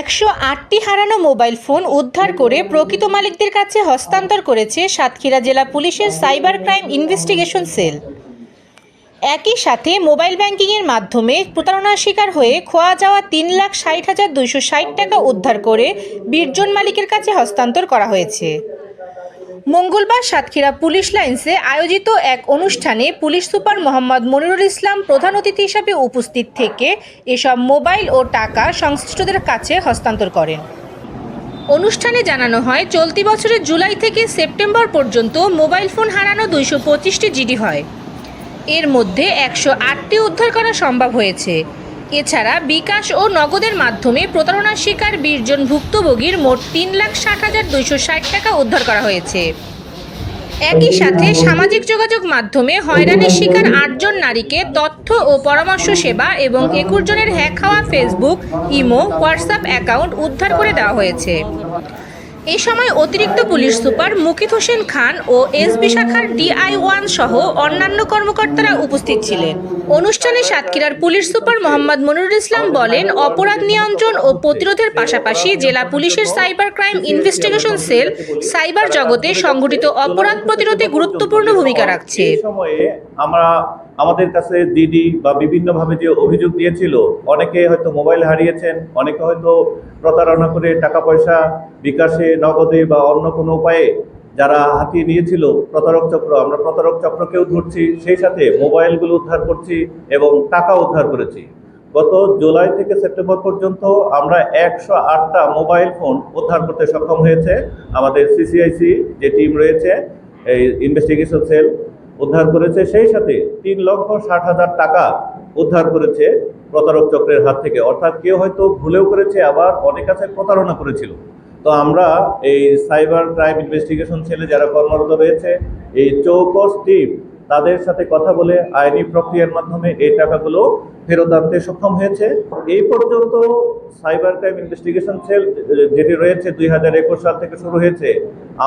একশো আটটি হারানো মোবাইল ফোন উদ্ধার করে প্রকৃত মালিকদের কাছে হস্তান্তর করেছে সাতক্ষীরা জেলা পুলিশের সাইবার ক্রাইম ইনভেস্টিগেশন সেল। একই সাথে মোবাইল ব্যাংকিংয়ের মাধ্যমে প্রতারণার শিকার হয়ে খোয়া যাওয়া তিন লাখ ষাট হাজার দুইশো ষাট টাকা উদ্ধার করে বীরজন মালিকের কাছে হস্তান্তর করা হয়েছে। মঙ্গলবার সাতক্ষীরা পুলিশ লাইন্সে আয়োজিত এক অনুষ্ঠানে পুলিশ সুপার মোহাম্মদ মনিরুল ইসলাম প্রধান অতিথি হিসাবে উপস্থিত থেকে এসব মোবাইল ও টাকা সংশ্লিষ্টদের কাছে হস্তান্তর করেন। অনুষ্ঠানে জানানো হয়, চলতি বছরের জুলাই থেকে সেপ্টেম্বর পর্যন্ত মোবাইল ফোন হারানো দুইশো পঁচিশটি জিডি হয়। এর মধ্যে একশো আটটি উদ্ধার করা সম্ভব হয়েছে। এছাড়া বিকাশ ও নগদের মাধ্যমে প্রতারণার শিকার বিশজন ভুক্তভোগীর মোট তিন লাখ ষাট হাজার দুইশো ষাট টাকা উদ্ধার করা হয়েছে। একই সাথে সামাজিক যোগাযোগ মাধ্যমে হয়রানির শিকার আটজন নারীকে তথ্য ও পরামর্শ সেবা এবং একুশ জনের হ্যাক হওয়া ফেসবুক, ইমো, হোয়াটসঅ্যাপ অ্যাকাউন্ট উদ্ধার করে দেওয়া হয়েছে। এ সময় অতিরিক্ত পুলিশ সুপার মুকিত হোসেন খান ও এসবি শাখার ডিআই ওয়ান সহ অন্যান্য কর্মকর্তারা উপস্থিত ছিলেন। অনুষ্ঠানে সাতক্ষীরার পুলিশ সুপার মোহাম্মদ মনিরুল ইসলাম বলেন অপরাধ নিয়ন্ত্রণ ও প্রতিরোধের পাশাপাশি জেলা পুলিশের cyber crime investigation cell cyber জগতে সংঘটিত অপরাধ প্রতিরোধে গুরুত্বপূর্ণ ভূমিকা রাখছে। আমরা আমাদের কাছে দিদি বা বিভিন্নভাবে যে অভিযোগ দিয়েছিল অনেকে হয়তো মোবাইল হারিয়েছেন অনেকে হয়তো প্রতারণা করে টাকা পয়সা বিকাশে নগদে বা অন্য কোনো উপায়ে যারা হাতিয়ে নিয়েছিল প্রতারক চক্র, আমরা প্রতারক চক্রকেও ধরছি, সেই সাথে মোবাইলগুলো উদ্ধার করছি এবং টাকা উদ্ধার করেছি। গত জুলাই থেকে সেপ্টেম্বর পর্যন্ত আমরা একশো আটটা মোবাইল ফোন উদ্ধার করতে সক্ষম হয়েছে। আমাদের সিসিআইসি যে টিম রয়েছে, এই ইনভেস্টিগেশন সেল উদ্ধার করেছে, সেই সাথে তিন লক্ষ ষাট হাজার টাকা উদ্ধার করেছে প্রতারক চক্রের হাত থেকে। অর্থাৎ কেউ হয়তো ভুলেও করেছে, আবার অনেক কাছে প্রতারণা করেছিল। তো আমরা এই সাইবার ক্রাইম ইনভেস্টিগেশন সেলে যারা কর্মরত রয়েছে, এই চৌকস টিম, তাদের সাথে কথা বলে আইনি প্রক্রিয়ার মাধ্যমে এই টাকাগুলো ফেরত আনতে সক্ষম হয়েছে। এই পর্যন্ত সাইবার ক্রাইম ইনভেস্টিগেশন সেল, যেটি রয়েছে দুই হাজার একুশ সাল থেকে শুরু হয়েছে,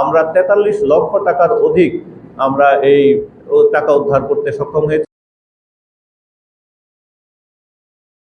আমরা তেতাল্লিশ লক্ষ টাকার অধিক আমরা এই টাকা উদ্ধার করতে সক্ষম হয়েছি।